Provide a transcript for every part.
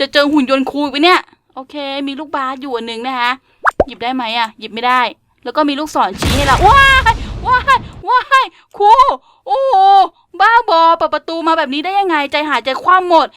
จะเจอหุ่นยนต์ครูไปเนี่ย โอเค มีลูกบาสอยู่อันหนึ่งนะคะ หยิบได้ไหมอะ หยิบไม่ได้ แล้วก็มีลูกศรชี้ให้เรา ว้าย ว้าย ว้าย ครู โอ้โห บ้าบอเปิดประตูมาแบบนี้ได้ยังไง ใจหายใจคว่ำหมด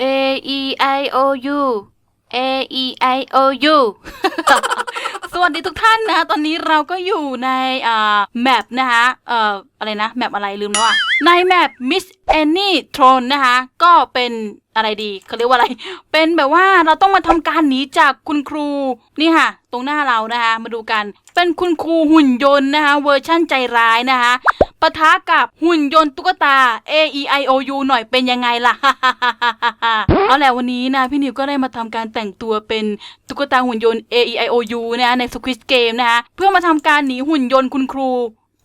A E I O U A E I O U สวัสดีทุกท่านนะตอนนี้เราก็อยู่ในอ่าแมปนะคะเอ่ออะไรนะแมปอะไรลืมแล้วอะ ในแมป Miss Annie Throne นะคะ ก็เป็นอะไรดีเขาเรียกว่าอะไร เป็นแบบว่าเราต้องมาทำการหนีจากคุณครู นี่ค่ะ ตรงหน้าเรานะคะ มาดูกัน เป็นคุณครูหุ่นยนต์นะคะ เวอร์ชั่นใจร้ายนะคะปะทะกับหุ่นยนต์ตุ๊กตา A E I O U หน่อยเป็นยังไงล่ะเอาแหละวันนี้นะพี่นิวก็ได้มาทำการแต่งตัวเป็นตุ๊กตาหุ่นยนต์ A E I O U นะคะใน Squid Game นะคะเพื่อมาทำการหนีหุ่นยนต์คุณครู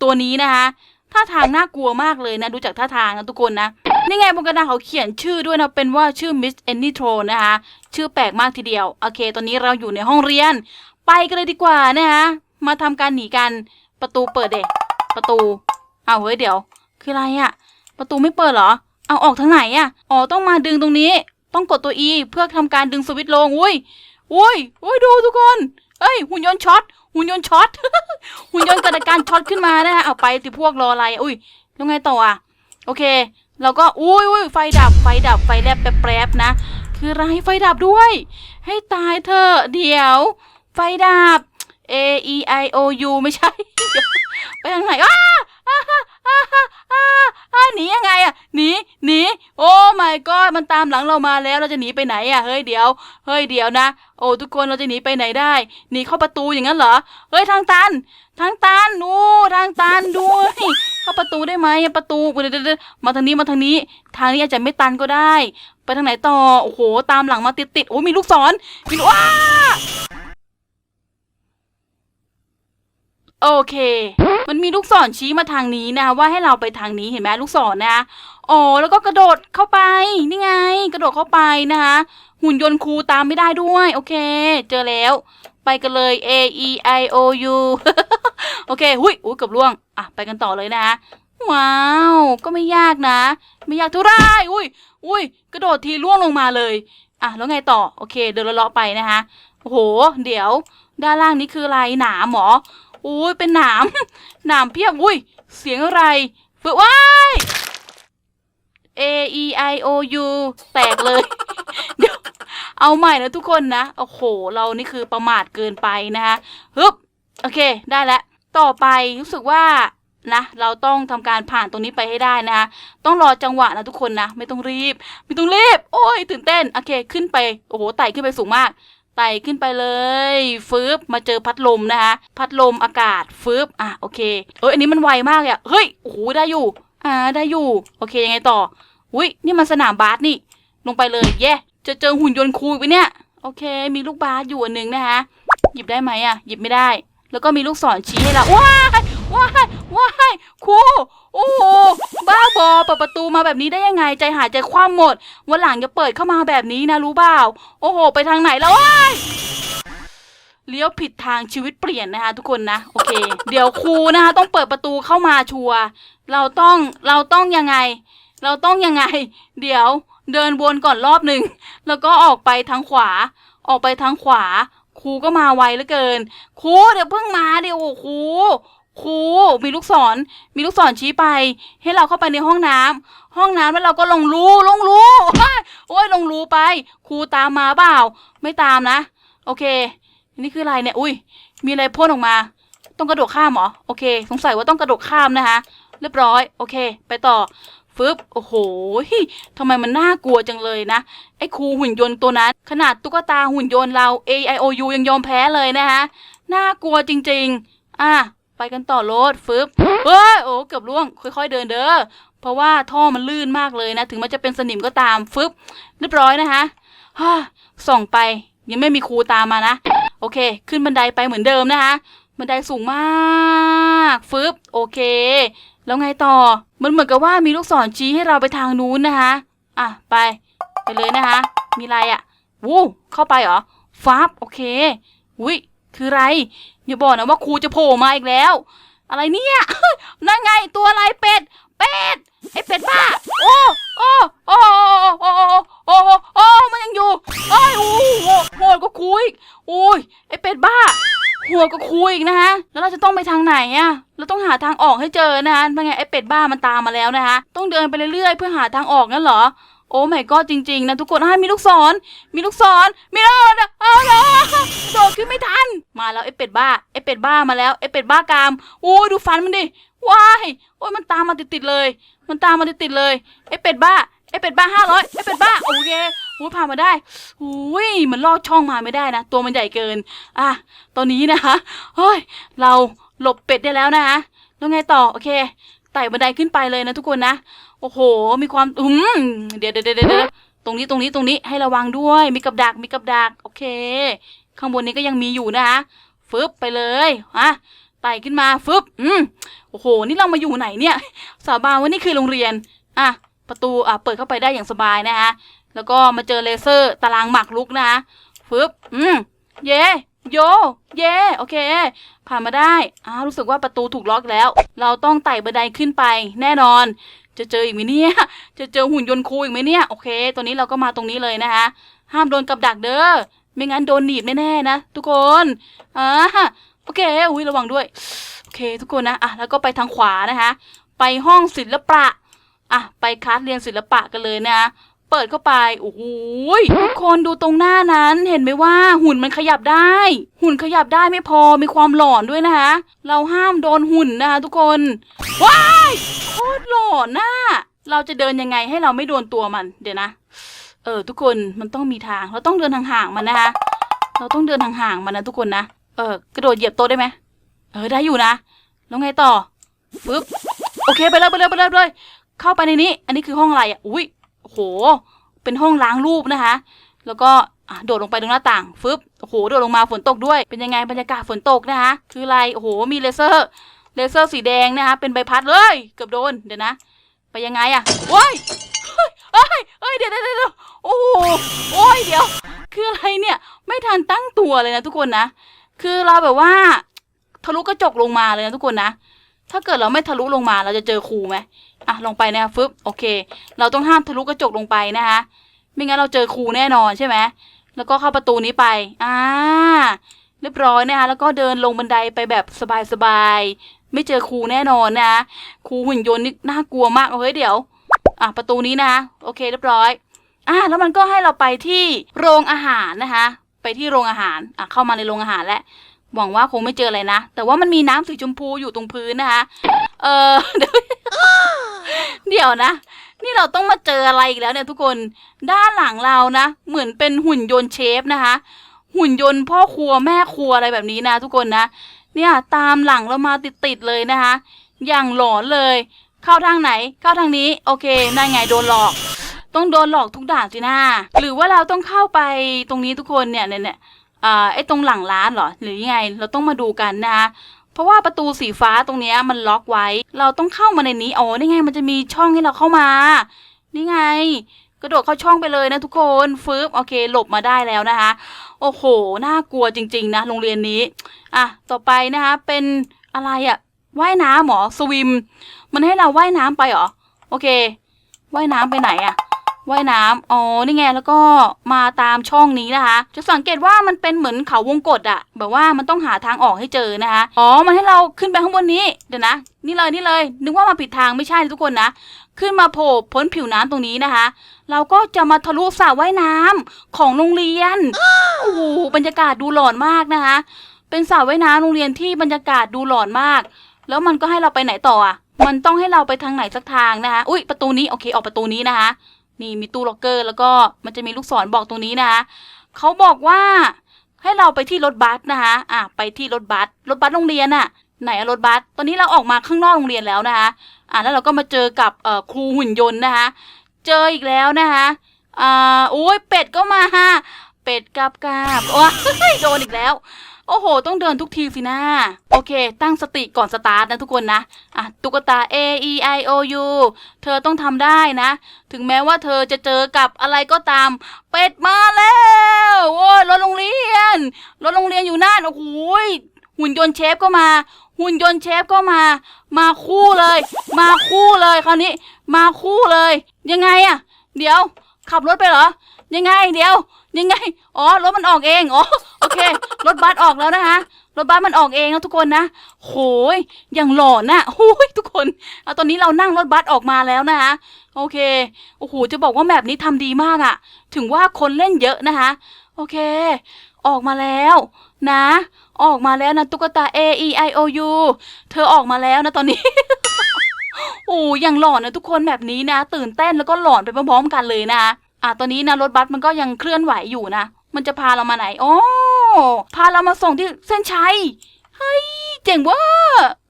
ตัวนี้นะคะ ท่าทางน่ากลัวมากเลยนะดูจากท่าทางนะทุกคนนะนี่ไงบนกระดาษเขาเขียนชื่อด้วยนะเป็นว่าชื่อ Miss Annie t r o นะคะชื่อแปลกมากทีเดียว โอเค ตอนนี้เราอยู่ในห้องเรียน ไปกันเลยดีกว่านะคะมาทำการหนีกันประตูเปิดเด็ประตูเอาเฮ้ยเดี๋ยว คืออะไรอะประตูไม่เปิดเหรอ เอาออกทางไหนอะอ๋อต้องมาดึงตรงนี้ ต้องกดตัว E เพื่อทำการดึงสวิตช์ลงอุ้ยอุ้ยอุ้ยดูทุกคนเอ้ยหุ่นยนต์ช็อต หุ่นยนต์ช็อต หุ่นยนต์เกิดอาการช็อตขึ้นมานะฮะเอาไปติพวกรออะไร อุ้ยแล้วไงต่ออะโอเค เราก็ อุ้ยอุ้ยไฟดับ ไฟดับ ไฟแลบแปรบนะ คือไรไฟดับด้วย ให้ตายเธอ เดี๋ยว ไฟดับ A E I O U ไม่ใช่ ไปทางไหนอ้า หนียังไงอะหนีหนีโอ้ my god มันตามหลังเรามาแล้วเราจะหนีไปไหนอะเฮ้ยเดี๋ยวเฮ้ยเดี๋ยวนะ โอ้ทุกคนเราจะหนีไปไหนได้หนีเข้าประตูอย่างนั้นเหรอเฮ้ยทางตัน ทางตันโอ้ทางตันด้วยเข้าประตูได้ไหมประตูเดี๋ยวมาทางนี้มาทางนี้ ทางนี้อาจจะไม่ตันก็ได้ ไปทางไหนต่อโอ้โห ตามหลังมาติดติดโอ้มีลูกศรมีว้า โอเค มันมีลูกศรชี้มาทางนี้นะว่าให้เราไปทางนี้เห็นไหมลูกศรนะอ๋อแล้วก็กระโดดเข้าไปนี่ไง กระโดดเข้าไปนะคะหุ่นยนต์ครูตามไม่ได้ด้วย โอเค เจอแล้ว ไปกันเลย A E I O U โอเคหุยอุ้ยเกือบล่วงอะไปกันต่อเลยนะว้าว ก็ไม่ยากนะ ไม่ยากเท่าไหรอุ้ยอุ้ยกระโดดทีล่วงลงมาเลยอะแล้วไงต่อโอเค เดินเลาะไปนะคะโอ้โห เดี๋ยว ด้านล่างนี้คืออะไรหนามหรอ อุ้ยเป็นหนาม หนามเพียบอุ้ย เสียงอะไรฝึกว้าย A E I O U แตกเลย เดี๋ยว เอาใหม่นะทุกคนนะ โอ้โห เรานี่คือประมาทเกินไปนะคะฮึบ โอเค ได้แล้ว ต่อไปรู้สึกว่านะ เราต้องทำการผ่านตรงนี้ไปให้ได้นะคะต้องรอจังหวะนะทุกคนนะ ไม่ต้องรีบ ไม่ต้องรีบ โอ้ย ตื่นเต้น โอเค ขึ้นไป โอ้โห ไต่ขึ้นไปสูงมาก ไต่ขึ้นไปเลยฟืบมาเจอพัดลมนะคะ พัดลมอากาศฟืบอะโอเคเอ้ยอันนี้มันไวมากเลยอะเฮ้ยโอ้โหได้อยู่ อ่าได้อยู่ โอเคยังไงต่ออุ้ยนี่มันสนามบาสนี่ ลงไปเลยเย่จะเจอหุ่นยนต์ครูไปเนี่ย โอเค มีลูกบาสอยู่อันหนึ่งนะคะหยิบได้ไหมอะหยิบไม่ได้ แล้วก็มีลูกศรชี้ให้เราว้ายว้าย ว้ายครูโอ้โหบ้าบอเปิดประตูมาแบบนี้ได้ยังไง ใจหายใจคว่ำหมด วันหลังอย่าเปิดเข้ามาแบบนี้นะรู้เปล่าโอ้โห ไปทางไหนแล้วว้ายเลี้ยวผิดทางชีวิตเปลี่ยนนะคะทุกคนนะโอเค เดี๋ยวครูนะคะต้องเปิดประตูเข้ามาชัวเราต้องเราต้องยังไง เราต้องยังไง เดี๋ยวเดินวนก่อนรอบหนึ่งแล้วก็ออกไปทางขวา ออกไปทางขวาครูก็มาไวเหลือเกินครูเดี๋ยวเพิ่งมาเดี๋ยวโอ้โหครู ครูมีลูกศร มีลูกศรชี้ไป ให้เราเข้าไปในห้องน้ำห้องน้ำแล้วเราก็ลงรูลงรูโอ้ยลงรูไป ครูตามมาเปล่า ไม่ตามนะ โอเค นี่คืออะไรเนี่ย อุ้ย มีอะไรพ่นออกมา ต้องกระโดดข้ามเหรอ โอเค สงสัยว่าต้องกระโดดข้ามนะคะ เรียบร้อย โอเค ไปต่อฟึบ โอ้โหทำไมมันน่ากลัวจังเลยนะ ไอ้ครูหุ่นยนต์ตัวนั้น ขนาดตุ๊กตาหุ่นยนต์เรา A I O U ยังยอมแพ้เลยนะคะ น่ากลัวจริง ๆ อะ ไปกันต่อโลดฟึบเฮ้ยโอ้เกือบล่วง ค่อย ๆ เดินเด้อเพราะว่าท่อมันลื่นมากเลยนะ ถึงมันจะเป็นสนิมก็ตามฟึบเรียบร้อยนะคะฮ่าส่องไปยังไม่มีครูตามมานะ โอเค ขึ้นบันไดไปเหมือนเดิมนะคะ บันไดสูงมากฟึบโอเค แล้วไงต่อ มันเหมือนกับว่ามีลูกศรชี้ให้เราไปทางนู้นนะคะ อะไป ไปเลยนะคะ มีอะไรอะ่ะวู้เข้าไปเหรอฟ้าบโอเคอุ้ย คืออะไรอย่าบอกนะว่าครูจะโผล่มาอีกแล้ว อะไรเนี่ย นั่นไงตัวอะไรเป็ด เป็ด ไอเป็ดบ้า โอ้โอ้โอ้โอ้โอ้โอ้โอ้มันยังอยู่เอ้ยโอ้โหโหดก็คุยโอ้ยไอเป็ดบ้าโหดก็คุยอีกนะฮะ แล้วเราจะต้องไปทางไหนอะ เราต้องหาทางออกให้เจอนะฮะเป็นไงไอเป็ดบ้ามันตามมาแล้วนะฮะต้องเดินไปเรื่อยๆ เพื่อหาทางออกงั้นเหรอ โอ้ไม่ก็จริง ๆ นะทุกคนให้มีลูกศร มีลูกศร มีลูกศรเอาเลยโดดขึ้นไม่ทัน มาแล้วไอเป็ดบ้าไอเป็ดบ้ามาแล้วไอเป็ดบ้ากาม โอ้ยดูฟันมันดิ ว้าย โอ้ยมันตามมาติดๆเลย มันตามมาติดๆเลยไอเป็ดบ้าไอเป็ดบ้าห้าร้อยไอเป็ดบ้าโอเคโอ้ยผ่านมาได้อุ้ยมันลอดช่องมาไม่ได้นะ ตัวมันใหญ่เกิน อะตอนนี้นะคะ เฮ้ย เราหลบเป็ดได้แล้วนะคะแล้วไงต่อ โอเค ไต่บันไดขึ้นไปเลยนะทุกคนนะ โอ้โห มีความอืมเดี๋ยวเดี๋ยวเดี๋ยวเดี๋ยวตรงนี้ตรงนี้ตรงนี้ให้ระวังด้วย มีกับดักมีกับดัก โอเค ข้างบนนี้ก็ยังมีอยู่นะคะฟึบไปเลยอะไต่ขึ้นมาฟึบอืมโอ้โห นี่เรามาอยู่ไหนเนี่ย สาบานว่านี่คือโรงเรียน อะ ประตู อะ เปิดเข้าไปได้อย่างสบายนะคะแล้วก็มาเจอเลเซอร์ตารางหมากรุกนะคะฟึบอืมเย่โย เย่โอเค ผ่านมาได้ อ้ารู้สึกว่าประตูถูกล็อกแล้ว เราต้องไต่บันไดขึ้นไปแน่นอน จะเจออีกไหมเนี่ย จะเจอหุ่นยนต์ครูอีกไหมเนี่ย โอเคตัวนี้เราก็มาตรงนี้เลยนะคะ ห้ามโดนกับดักเด้อ ไม่งั้นโดนหนีบแน่ๆนะทุกคน อ่า โอเค อุ้ยระวังด้วย โอเค ทุกคนนะ อะ แล้วก็ไปทางขวานะคะ ไปห้องศิลปะ อะ ไปคลาสเรียนศิลปะกันเลยนะเปิดเข้าไป โอ้โหยทุกคนดูตรงหน้านั้น เห็นไหมว่าหุ่นมันขยับได้ หุ่นขยับได้ไม่พอ มีความหลอนด้วยนะคะ เราห้ามโดนหุ่นนะคะทุกคน ว้าย ตรหลอนน่ะเราจะเดินยังไงให้เราไม่โดนตัวมัน เดี๋ยวนะ เออ ทุกคนมันต้องมีทาง เราต้องเดินห่างๆมันนะคะ เราต้องเดินห่างๆมันนะทุกคนนะ เออกระโดดเหยียบโต๊ะได้ไหมเออได้อยู่นะ แล้วไงต่อปึ๊บ โอเคไปเลยไปเลยไปเลยเลยเข้าไปในนี้ อันนี้คือห้องอะไรอะ อุ้ยโห เป็นห้องล้างรูปนะคะ แล้วก็โดดลงไปตรงหน้าต่างฟึบ โอ้โห โดดลงมาฝนตกด้วย เป็นยังไงบรรยากาศฝนตกนะคะ คืออะไร โอ้โห มีเลเซอร์ เลเซอร์สีแดงนะคะ เป็นใบพัดเลยเกือบโดน เดี๋ยวนะ ไปยังไงอะว้ายเฮ้ยเฮ้ยเฮ้ย เดี๋ยวเดี๋ยวเดี๋ยวโอ้โหโอ้ย เดี๋ยว คืออะไรเนี่ย ไม่ทันตั้งตัวเลยนะทุกคนนะ คือเราแบบว่า ทะลุกระจกลงมาเลยนะทุกคนนะ ถ้าเกิดเราไม่ทะลุลงมาเราจะเจอครูไหมอะ ลงไปนะคะฟึบ โอเค เราต้องห้ามทะลุกระจกลงไปนะคะ ไม่งั้นเราเจอครูแน่นอนใช่ไหม แล้วก็เข้าประตูนี้ไป อ่า เรียบร้อยนะคะ แล้วก็เดินลงบันไดไปแบบสบายๆ ไม่เจอครูแน่นอนนะครูหุ่นยนต์นี่น่ากลัวมากเอาเฮ้ยเดี๋ยว อะประตูนี้นะโอเคเรียบร้อยอะแล้วมันก็ให้เราไปที่โรงอาหารนะคะ ไปที่โรงอาหารอะเข้ามาในโรงอาหารแล้วหวังว่าคงไม่เจออะไรนะ แต่ว่ามันมีน้ำสีชมพูอยู่ตรงพื้นนะคะ เออเดี๋ยวนะ นี่เราต้องมาเจออะไรอีกแล้วเนี่ยทุกคน ด้านหลังเรานะ เหมือนเป็นหุ่นยนต์เชฟนะคะ หุ่นยนต์พ่อครัวแม่ครัวอะไรแบบนี้นะทุกคนนะ เนี่ยตามหลังเรามาติดๆเลยนะคะ อย่างหลอนเลย เข้าทางไหน เข้าทางนี้ โอเคนั่นไงโดนหลอก ต้องโดนหลอกทุกด่านสินะหรือว่าเราต้องเข้าไปตรงนี้ทุกคนเนี่ยเนี่ยเนี่ยอ่าไอ้ตรงหลังร้านเหรอหรือยังไง เราต้องมาดูกันนะคะเพราะว่าประตูสีฟ้าตรงนี้มันล็อกไว้ เราต้องเข้ามาในนี้อ๋อนี่ไงมันจะมีช่องให้เราเข้ามา นี่ไง กระโดดเข้าช่องไปเลยนะทุกคนฟืบโอเค หลบมาได้แล้วนะคะ โอ้โหน่ากลัวจริง ๆ นะโรงเรียนนี้ อะต่อไปนะคะเป็นอะไรอะว่ายน้ำหรอสวิม มันให้เราว่ายน้ำไปเหรอโอเคว่ายน้ำไปไหนอะว่ายน้ำอ๋อนี่ไงแล้วก็มาตามช่องนี้นะคะ จะสังเกตว่ามันเป็นเหมือนเขาวงกตอะแบบว่ามันต้องหาทางออกให้เจอนะคะอ๋อมันให้เราขึ้นไปข้างบนนี้เดี๋ยวนะ นี่เลยนี่เลย นึกว่ามาผิดทางไม่ใช่ทุกคนนะ ขึ้นมาโผล่พ้นผิวน้ำตรงนี้นะคะ เราก็จะมาทะลุสระว่ายน้ำของโรงเรียนโอ้โหบรรยากาศดูหลอนมากนะคะ เป็นสระว่ายน้ำโรงเรียนที่บรรยากาศดูหลอนมาก แล้วมันก็ให้เราไปไหนต่ออะ มันต้องให้เราไปทางไหนสักทางนะคะ อุ้ยประตูนี้โอเคออกประตูนี้นะคะ นี่มีตู้ล็อกเกอร์ แล้วก็มันจะมีลูกศรบอกตรงนี้นะคะเขาบอกว่าให้เราไปที่รถบัสนะคะ อะไปที่รถบัส รถบัสโรงเรียนอะไหนอะรถบัส ตอนนี้เราออกมาข้างนอกโรงเรียนแล้วนะคะ อะแล้วเราก็มาเจอกับเอ่อครูหุ่นยนต์นะคะ เจออีกแล้วนะคะอ่าโอ้ยเป็ดก็มาฮะ เป็ดกับกาบโอ้ยโดนอีกแล้ว โอ้โห ต้องเดินทุกทีสินะโอเค ตั้งสติก่อนสตาร์ทนะทุกคนนะ อะ ตุ๊กตา A E I O U เธอต้องทำได้นะ ถึงแม้ว่าเธอจะเจอกับอะไรก็ตาม เป็ดมาแล้ว โอ้ยรถโรงเรียน รถโรงเรียนอยู่นั่นโอ้โหหุ่นยนต์เชฟก็มา หุ่นยนต์เชฟก็มา มาคู่เลย มาคู่เลยคราวนี้ มาคู่เลย ยังไงอะเดี๋ยว ขับรถไปเหรอ ยังไง เดี๋ยว ยังไง อ๋อ รถมันออกเอง อ๋อโอ เค รถบัสออกแล้วนะคะ รถบัสมันออกเองนะทุกคนนะ โหยอย่างหล่อนนะโอ้ยทุกคน เอาตอนนี้เรานั่งรถบัสออกมาแล้วนะคะ โอเค โอ้โห จะบอกว่าแบบนี้ทำดีมากอะถึงว่าคนเล่นเยอะนะคะ โอเค ออกมาแล้วนะ ออกมาแล้วนะตุ๊กตา A E I O U เธอออกมาแล้วนะตอนนี้โอ้ยังหลอนนะทุกคนแบบนี้นะ ตื่นเต้นแล้วก็หลอนไปพร้อมๆกันเลยนะอะตอนนี้นะรถบัสมันก็ยังเคลื่อนไหวอยู่นะ มันจะพาเรามาไหน โอ้ พาเรามาส่งที่เส้นชัยเฮ้ยเจ๋งว่า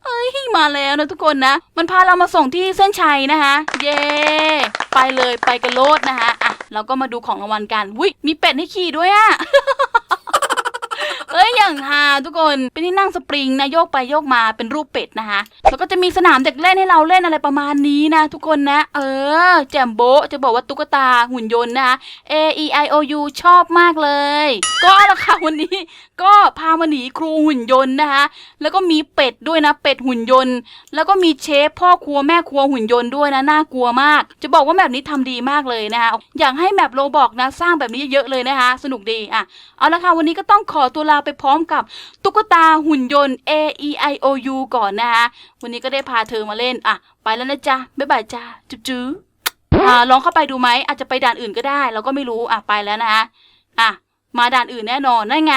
เฮ้ยมาแล้วนะทุกคนนะ มันพาเรามาส่งที่เส้นชัยนะคะ เย้ไปเลยไปกันโลดนะคะอะเราก็มาดูของรางวัลกันวิมีเป็ดให้ขี่ด้วยอะ เอ้ยอย่างฮาทุกคนเป็นที่นั่งสปริงนะโยกไปโยกมาเป็นรูปเป็ดนะคะแล้วก็จะมีสนามเด็กเล่นให้เราเล่นอะไรประมาณนี้นะ ทุกคนนะ เออ แจมโบะจะบอกว่าตุ๊กตาหุ่นยนต์นะคะ A E I O U ชอบมากเลย ก็ละค่ะวันนี้ก็พามาหนีครูหุ่นยนต์นะคะ แล้วก็มีเป็ดด้วยนะเป็ดหุ่นยนต์ แล้วก็มีเชฟพ่อครัวแม่ครัวหุ่นยนต์ด้วยนะน่ากลัวมาก จะบอกว่าแบบนี้ทำดีมากเลยนะคะอยากให้แมปโลบอกนะสร้างแบบนี้เยอะๆเลยนะคะ สนุกดีอะเอาละค่ะวันนี้ก็ต้องขอตัวลาไปพร้อมกับตุ๊กตาหุ่นยนต์ A E I O U ก่อนนะคะ วันนี้ก็ได้พาเธอมาเล่น อะ ไปแล้วนะจ๊ะ บ๊ายบายจ้าจุ๊บจุ๊บอ่าลองเข้าไปดูไหม อาจจะไปด่านอื่นก็ได้ เราก็ไม่รู้ อะ ไปแล้วนะคะอะมาด่านอื่นแน่นอนนั่นไง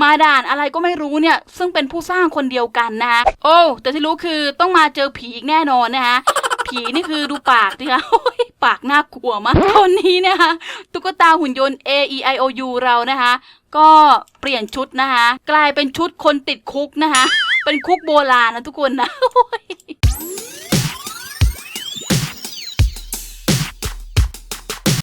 มาด่านอะไรก็ไม่รู้เนี่ย ซึ่งเป็นผู้สร้างคนเดียวกันนะคะโอ้ แต่ที่รู้คือต้องมาเจอผีอีกแน่นอนนะคะผีนี่คือดูปากดิคะ ปากน่ากลัวมากคนนี้นะคะตุ๊กตาหุ่นยนต์ A E I O U เรานะคะ ก็เปลี่ยนชุดนะคะ กลายเป็นชุดคนติดคุกนะคะ เป็นคุกโบราณนะทุกคนนะ